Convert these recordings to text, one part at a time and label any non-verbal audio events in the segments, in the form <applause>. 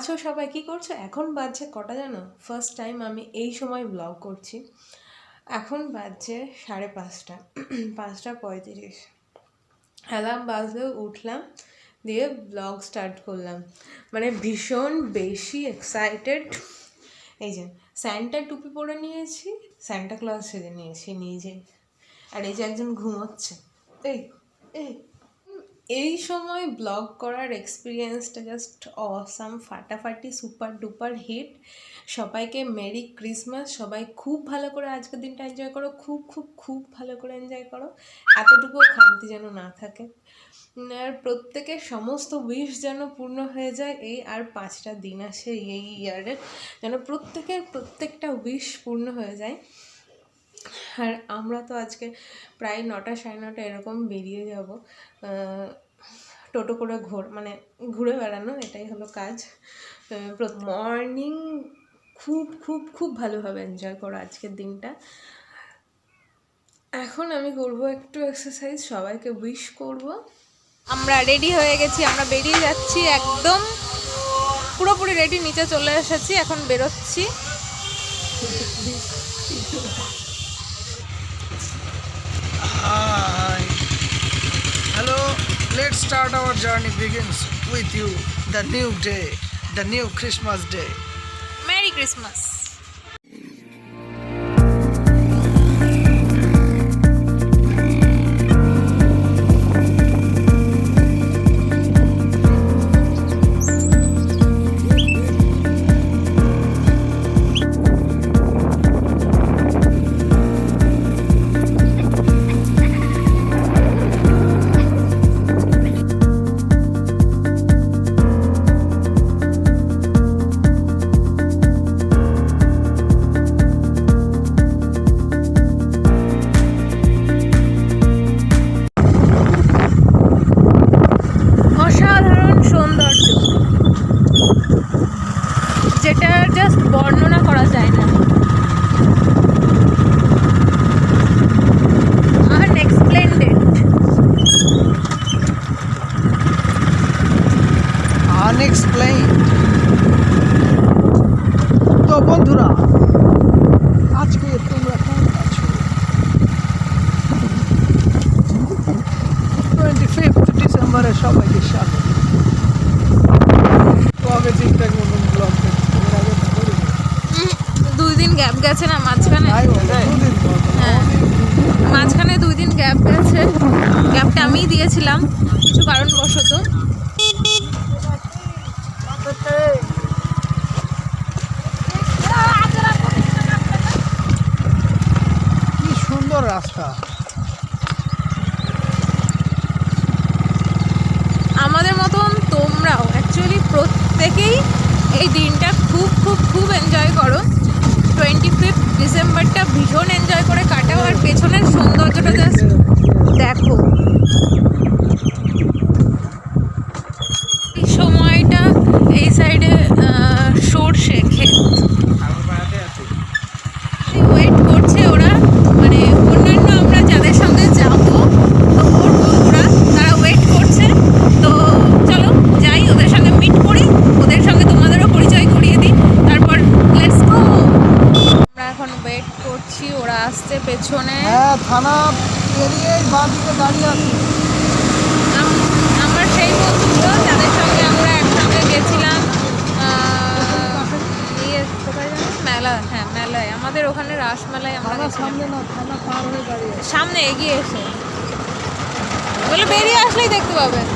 আছো সবাই কি করছ? এখন বাজছে কটা জানো? ফার্স্ট টাইম আমি এই সময় ব্লগ করছি। এখন বাজছে সাড়ে পাঁচটা। <clears throat> পাঁচটা পঁয়ত্রিশ। অ্যালার্ম বাজলেও উঠলাম, দিয়ে ব্লগ স্টার্ট করলাম। মানে ভীষণ বেশি এক্সাইটেড এই যে স্যান্টা টুপি পরে নিয়েছি স্যান্টা ক্লজ সেজে নিয়েছি নিজে। আর এই যে একজন ঘুমোচ্ছে। এই এই। এই সময় ব্লগ করার এক্সপিরিয়েন্সটা জাস্ট অসাম ফাটাফাটি সুপার ডুপার হিট সবাইকে মেরি ক্রিসমাস সবাই খুব ভালো করে আজকের দিনটা এনজয় করো, খুব খুব খুব ভালো করে এনজয় করো। এতটুকুও খামতি যেন না থাকে। আর প্রত্যেকের সমস্ত উইশ যেন পূর্ণ হয়ে যায়, এই আর পাঁচটা দিন আসে এই ইয়ারের যেন প্রত্যেকের প্রত্যেকটা উইশ পূর্ণ হয়ে যায়। আর আমরা তো আজকে প্রায় নটা সাড়ে নটা এরকম বেরিয়ে যাব টোটো করে ঘোর মানে ঘুরে বেড়ানো, এটাই হলো কাজ। মর্নিং খুব খুব খুব ভালোভাবে এনজয় করো আজকের দিনটা। এখন আমি করব একটু এক্সারসাইজ সবাইকে উইশ করব। আমরা রেডি হয়ে গেছি, আমরা বেরিয়ে যাচ্ছি একদম পুরোপুরি রেডি নিচে চলে এসেছি, এখন বেরোচ্ছি। Let's start our journey begins with you, the new day, the new Christmas day. Merry Christmas. Gap গেছে না মাঝখানে? হ্যাঁ। মাঝখানে দুই দিন গ্যাপ গেছে। গ্যাপটা আমিই দিয়েছিলাম কিছু কারণবশত। সুন্দর রাস্তা। আমাদের মতন তোমরাও অ্যাকচুয়ালি প্রত্যেকেই এই দিনটা খুব খুব খুব এনজয় করো। টোয়েন্টি ফিফথ ডিসেম্বরটা ভীষণ এনজয় করে কাটাও আর পেছনের সৌন্দর্যটা জাস্ট দেখো। এই সময়টা এই সাইডে সর্ষে ক্ষেত ওয়েট করছে ওরা মানে অন্যান্য আমরা যাদের সঙ্গে যাব তো ওর বন্ধুরা তারা ওয়েট করছে তো চলো যাই ওদের সঙ্গে মিট করি ওদের সঙ্গে তোমাদেরও পরিচয় করিয়ে দিই তারপর লেটস গো আমরা এখন ওয়েট করছি ওরা আসছে পেছনে হ্যাঁ থানা পেরিয়ে বাঁ দিকে দাঁড়িয়ে আছি। আমার সেই বন্ধুগুলো যাদের সঙ্গে আমরা একসঙ্গে গেছিলাম ইয়ে মেলা হ্যাঁ মেলায়। আমাদের ওখানে রাসমেলায় আমরা সামনে না থানা পার হয়ে দাঁড়িয়ে সামনে এগিয়ে এসে। বলে বেরিয়ে আসলেই দেখতে পাবেন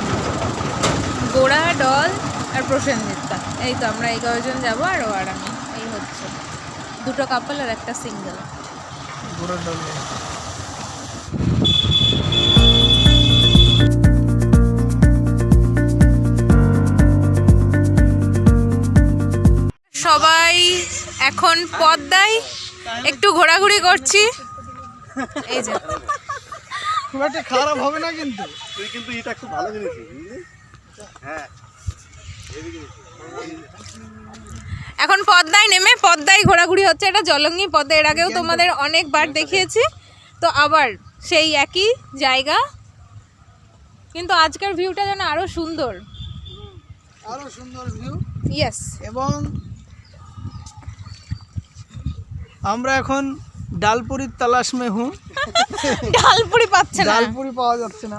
গোড়া ডল আর প্রসেনজিৎটা। এই তো আমরা এই কয়েকজন যাব আর ও আর আমি। এই হচ্ছে। দুটো কাপল আর একটা সিঙ্গেল ঘোড়ার ডালে এখন পদ্মায় একটু ঘোরাঘুরি করছি। এই যে। খুব একটা খারাপ হবে না কিন্তু। তুই কিন্তু এটা খুব ভালো জিনিস হ্যাঁ। এখন পদ্মায় নেমে পদ্মায় ঘোরাঘুরি হচ্ছে এটা জলঙ্গি পদ্মা। এর আগেও তোমাদের অনেকবার দেখিয়েছি। তো আবার সেই একই জায়গা। কিন্তু আজকের ভিউটা যেন আরও সুন্দর। আরও সুন্দর ভিউ ইয়েস এবং আমরা এখন ডালপুরির তালাশ মেহু। ডালপুরি পাচ্ছে না। ডালপুরি পাওয়া যাচ্ছে না।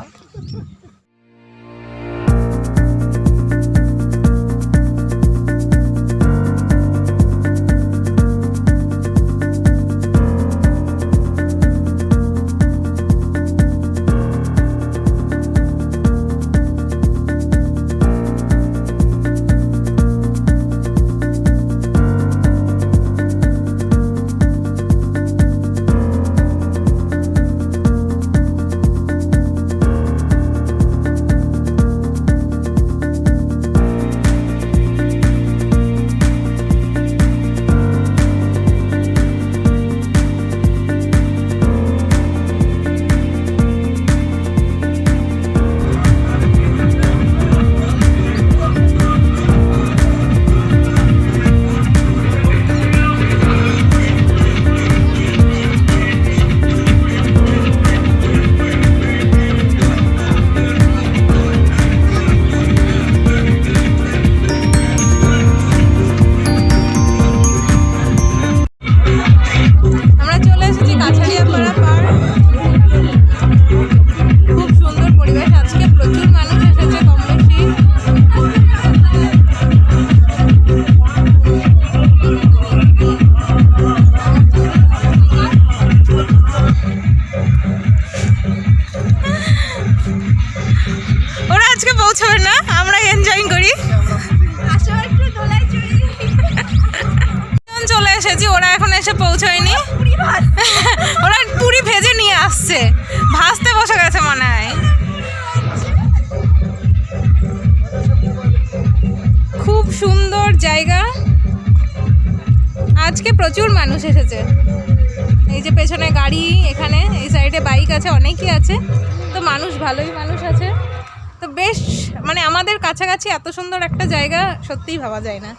কাছাকাছি এত সুন্দর একটা জায়গা সত্যিই ভাবা যায় না।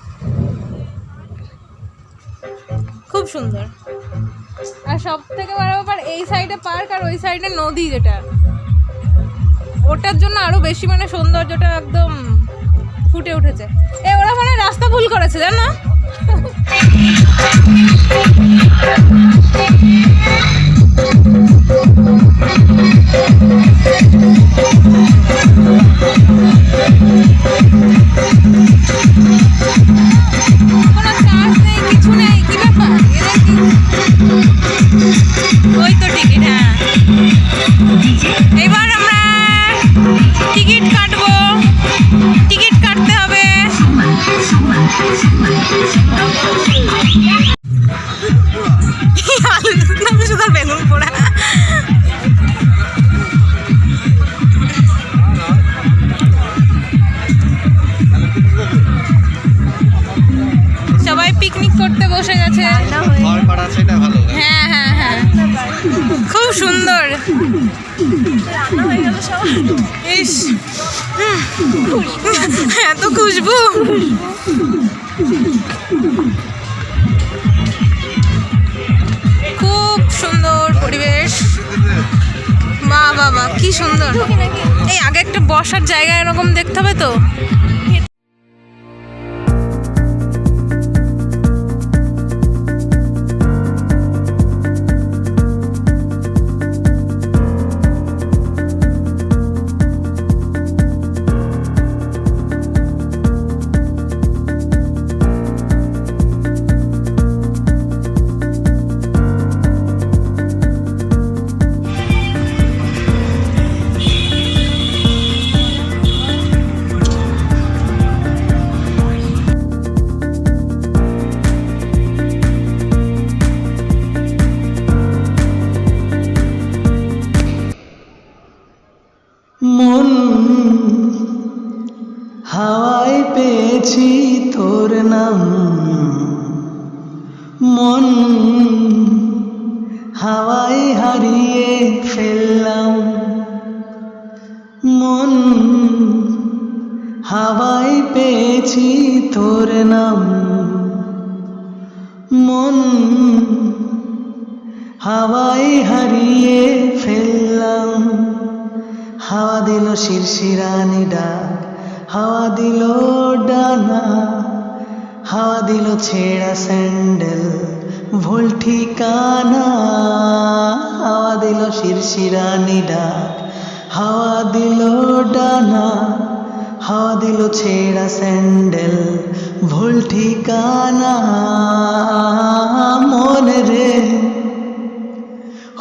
খুব সুন্দর। আর সব থেকে বড় ব্যাপার, এই সাইডে পার্ক আর ওই সাইডে নদী যেটা। ওটার জন্য আরও বেশি মানে সৌন্দর্যটা একদম ফুটে উঠেছে। এ, ওরা মানে রাস্তা ভুল করেছে, জানো? কোনো চার্জ নেই, কিছু নেই, কি ব্যাপার? এদের কি? ওই তো টিকিট হ্যাঁ। এবার আমরা টিকিট কাটবো। টিকিট কাটতে হবে। আলু শুধু বেগুন পোড়া সবাই পিকনিক করতে বসে গেছে। হ্যাঁ হ্যাঁ হ্যাঁ। খুব সুন্দর। ইস। এত খুশবু। বাহ কি সুন্দর। এই আগে একটা বসার জায়গা এরকম দেখতে হবে তো? পেয়েছি তোর নাম। মন হাওয়ায় হারিয়ে ফেললাম। মন হাওয়ায় পেয়েছি তোর নাম। মন হাওয়ায় হারিয়ে ফেললাম। হাওয়া দিল শিরশিরানি ডাক। হাওয়া দিল ডানা হাওয়া দিল ছেঁড়া স্যান্ডেল, ভুল ঠিকানা, হাওয়া দিল শিরশিরানি ডাক, হাওয়া দিল ডানা, হাওয়া দিল ছেঁড়া স্যান্ডেল, ভুল ঠিকানা, মনে রে।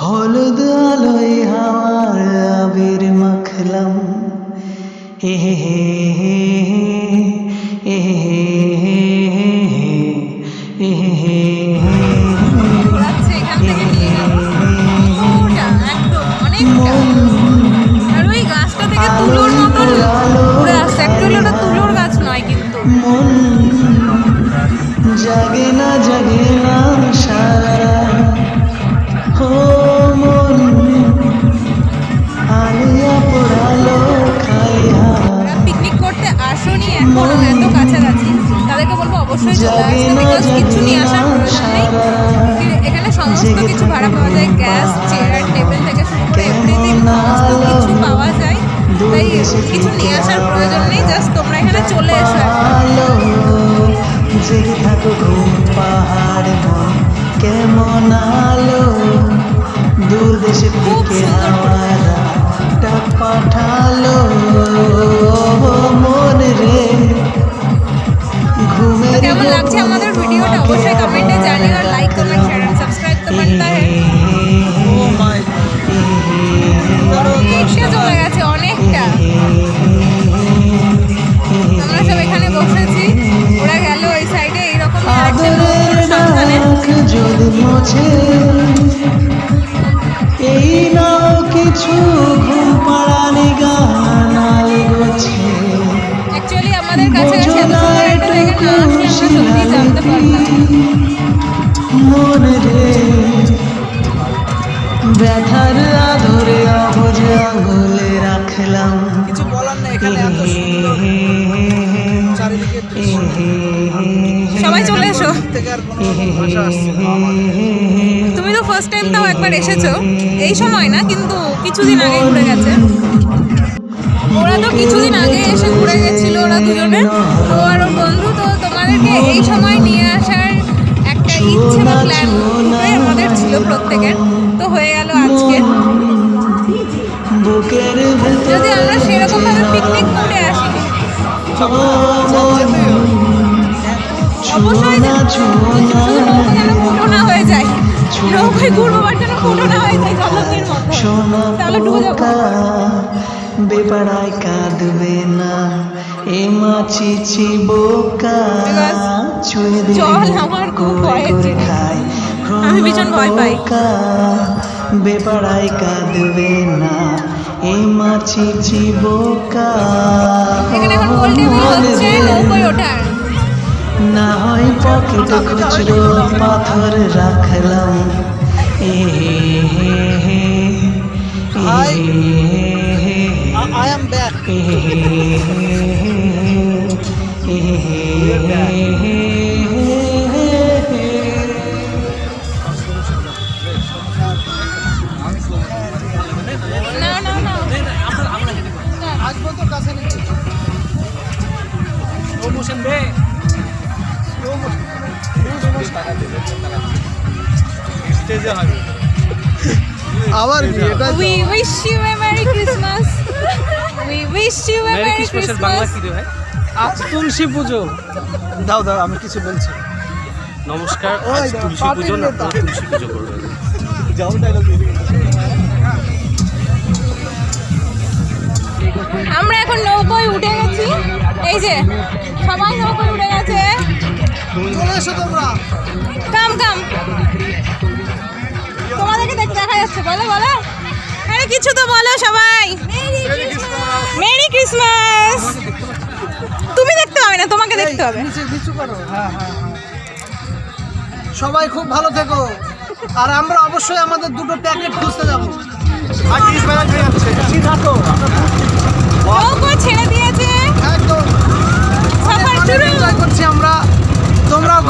হলুদ আলোয় হাওয়ার আবির মাখলাম হে হে। থেকে তুলোর মতন উড়ে আসছে। অ্যাকচুয়ালি ওটা তুলোর গাছ নয় কিন্তু। জাগে না জাগে না সারা। হো মন আলিয়া পোড়ালো খাইয়া পিকনিক করতে আসোনি এখনও এত কাছাকাছি। তাদেরকে বলব অবশ্যই চলে আসতে বিকজ কিছু নিয়ে আসার প্রয়োজন নেই। এখানে সমস্ত কিছু ভাড়া পাওয়া যায় গ্যাস চেয়ার টেবিল থেকে শুরু করে এভরিথিং সমস্ত কিছু পাওয়া যায়। তাই কিছু নিয়ে আসার প্রয়োজন নেই, জাস্ট তোমরা এখানে চলে এসো জেগে থাকো ঘুম পাহাড় মন কেমন আলো দূর দেশে থেকে সুন্দর পাঠালো মন রে ঘুমের কেমন লাগছে আমাদের ভিডিওটা? অবশ্যই কমেন্টে জানিও লাইক কমেন্ট শেয়ার সাবস্ক্রাইব ডাক যদি মোছে এই নাও কিছু ঘুম পাড়ানি গান গোছে। অ্যাকচুয়ালি আমাদের কাছাকাছি এত সুন্দর একটা জায়গা না আসলে আমরা সত্যি জানতে পারতাম রে ব্যথার আধরে অবজ আঙুলে রাখলাম। কিছু বলার নেই এখানে এত সুন্দর। চারিদিকে চলে এসো। তুমি তো ফার্স্ট টাইম তাও একবার এসেছ। এই সময় না কিন্তু কিছুদিন আগে ঘুরে গেছে। ওরা তো কিছুদিন আগে এসে ঘুরে গেছিল ওরা দুজনে। তো আর ওর বন্ধু তো তোমাদেরকে এই সময় নিয়ে আসার একটা ইচ্ছে বা প্ল্যান আমাদের ছিল প্রত্যেকের। তো হয়ে গেল আজকে। যদি আমরা সেরকম ভাবে পিকনিক করে আসি। অবশ্যই ফুটো না হয়ে যায়। নৌকায় ঘুরবো বাট যেন ফুটো না হয়ে যায় জলকের মতো তাহলে ডুবে যাব। বেপাড়ায় কাঁদবে না। এ মাছিছি বোকা ছুঁয়ে জল আমার খুব। খায়। আমি ভীষণ ভয় পাই। বেপাড়ায় কাঁদবে না। এ মাছিছি বোকা। এখানে এখন গোল হচ্ছে নৌকোয় ওঠার। না হয় পকেটে খুচরো পাথর রাখলাম। এ হে হে হে Hi. এ হে হে আই এম ব্যাক এ আবার এটা we wish you a merry Christmas we wish you a merry Christmas আজ তুলসী পুজো। দাও দাও আমি কিছু বলছি। নমস্কার আজ তুলসী পুজো না আপনারা তুলসী পুজো করবেন। আমরা এখন নৌকোয় উঠে গেছি। এই যে সবাই নৌকোয় উঠে গেছে। চলে এসো তোমরা। কাম কাম। তোমাদেরকে দেখ দেখা যাচ্ছে বলো বলো। আরে কিছু তো বলো সবাই। Merry Christmas. তুমি দেখতে হবে না তোমাকে দেখতে হবে। হ্যাঁ হ্যাঁ হ্যাঁ। সবাই খুব ভালো থেকো। আর আমরা অবশ্যই আমাদের দুটো প্যাকেট খুঁজতে যাব। ছেড়ে দিয়েছে। একদম। করছি আমরা। তোমরাও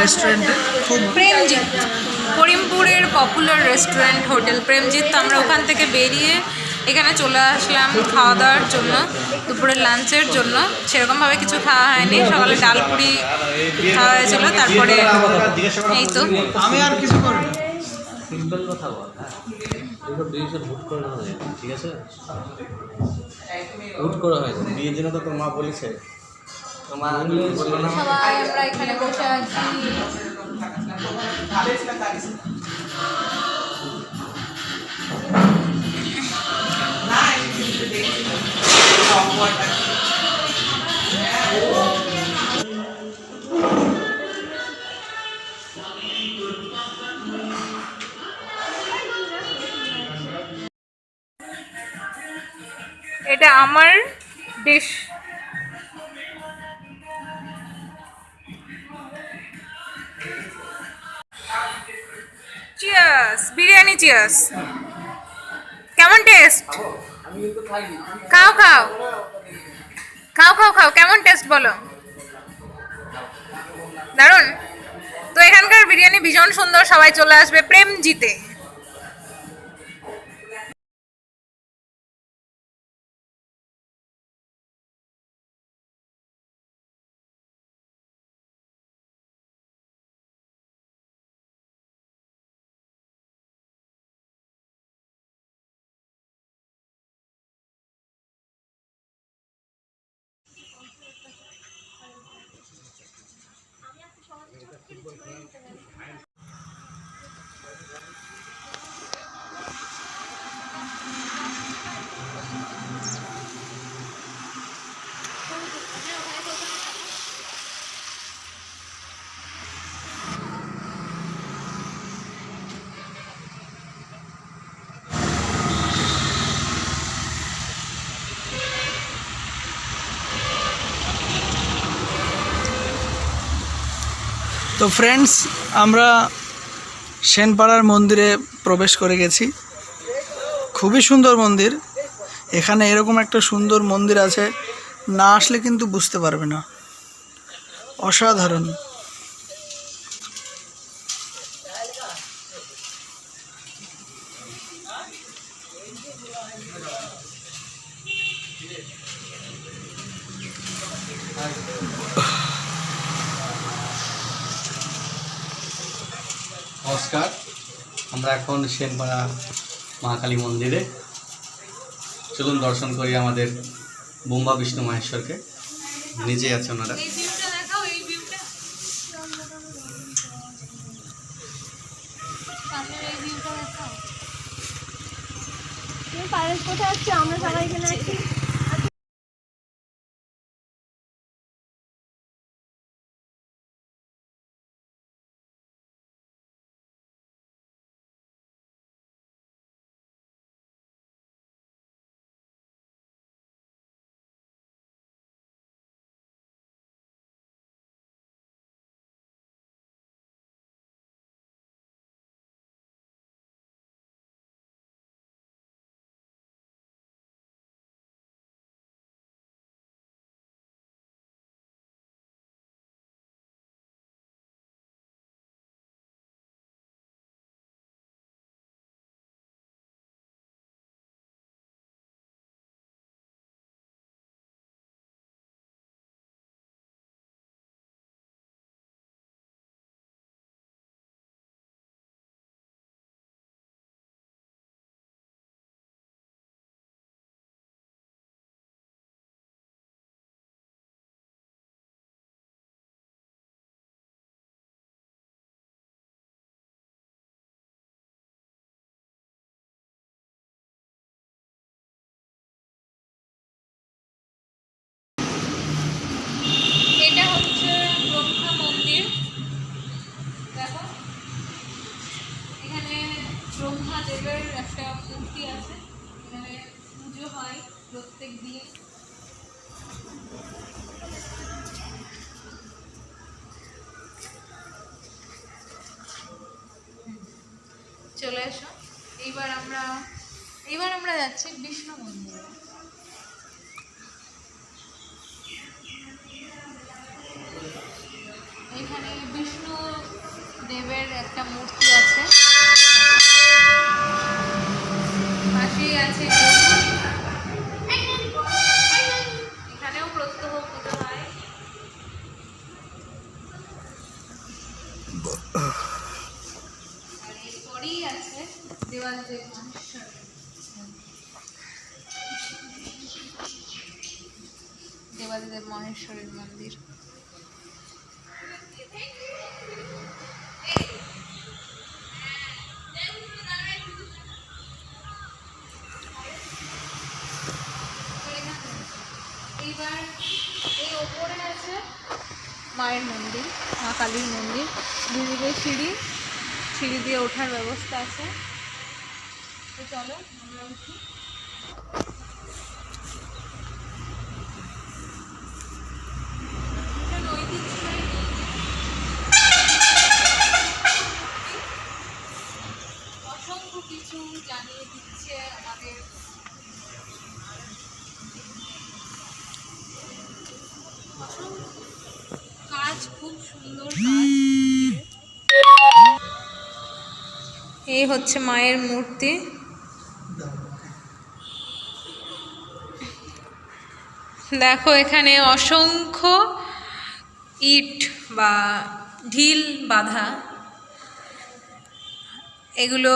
রেস্টুরেন্টে খুব প্রেমজিৎ। করিমপুরের পপুলার রেস্টুরেন্ট হোটেল প্রেমজিৎ। তো আমরা ওখান থেকে বেরিয়ে এখানে চলে আসলাম খাওয়া দাওয়ার জন্য দুপুরের লাঞ্চের জন্য। সেরকমভাবে কিছু খাওয়া হয়নি সকালে ডাল পুরি খাওয়া হয়েছিল তারপরে এই তো। আমি আর কিছু করি সিম্পল কথা বল হ্যাঁ। এইসব করে না ঠিক আছে? করে হয় বিয়ের জন্য তো তোর মা বলেছে আমরা এখানে বসে আছি। এটা আমার ডিশ চিয়ার্স বিরিয়ানি চিয়ার্স কেমন টেস্ট খাও খাও খাও খাও খাও কেমন টেস্ট বলো দারুণ তো এখানকার বিরিয়ানি ভীষণ সুন্দর, সবাই চলে আসবে প্রেম জিতে তো ফ্রেন্ডস আমরা সেনপাড়ার মন্দিরে প্রবেশ করে গেছি। খুবই সুন্দর মন্দির। এখানে এরকম একটা সুন্দর মন্দির আছে, না আসলে কিন্তু বুঝতে পারবে না। অসাধারণ। নমস্কার। আমরা এখন সেনপাড়া মহাকালী মন্দিরে। চলুন দর্শন করি আমাদের বোম্বা বিষ্ণু মহেশ্বরকে। নিজে আছে ওনারা। ব্রহ্মা দেবের একটা মূর্তি আছে, এখানে পুজো হয় প্রত্যেক দিন। চলে এসো এইবার আমরা এইবার আমরা যাচ্ছি বিষ্ণু মন্দিরে। এখানে বিষ্ণু দেবের একটা মূর্তি আছে। এখানেও হয় আর এরপরেই আছে মহেশ্বরের মন্দির এইবার এই ওপরে আছে মায়ের মন্দির মা কালীর মন্দির দুদিকে সিঁড়ি সিঁড়ি দিয়ে ওঠার ব্যবস্থা আছে। তো চলো। হচ্ছে মায়ের মূর্তি। দেখো এখানে অসংখ্য ইট বা ঢিল বাঁধা। এগুলো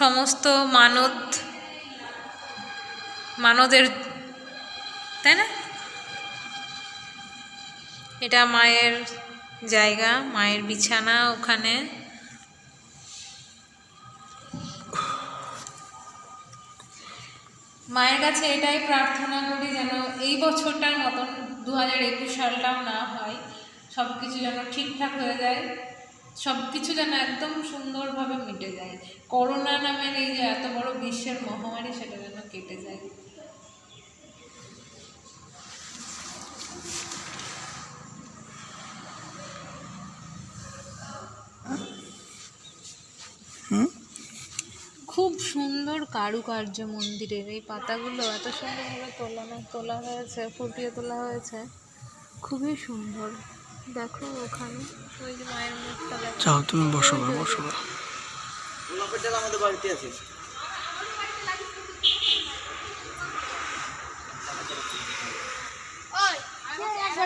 সমস্ত মানত মানদের, তাই না? এটা মায়ের জায়গা, মায়ের বিছানা ওখানে। মায়ের কাছে এটাই প্রার্থনা করি যেন এই বছরটার মতন দু হাজার একুশ সালটাও না হয় সব কিছু যেন ঠিকঠাক হয়ে যায় সব কিছু যেন একদম সুন্দরভাবে মিটে যায়। করোনা নামের এই যে এত বড় বিশ্বের মহামারী, সেটা যেন কেটে যায়। খুব সুন্দর কারুকার্য মন্দিরের এই পাতাগুলো এত সুন্দরভাবে তোলা তোলানো তোলা হয়েছে ফুটিয়ে তোলা হয়েছে খুবই সুন্দর দেখো ওখানে ওই যে মায়ের মুখটা দেখো যাও তুমি বসো বা বসো বা গোলাপের ডাল আমাদের বাড়িতে আছে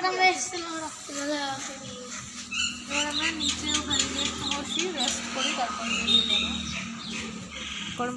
আমরা এসেছিলাম রাত্রিবেলা এবার আমরা নিচে ওখানে গিয়ে একটু বসি রেস্ট করি তারপর বেরিয়ে যাব গরম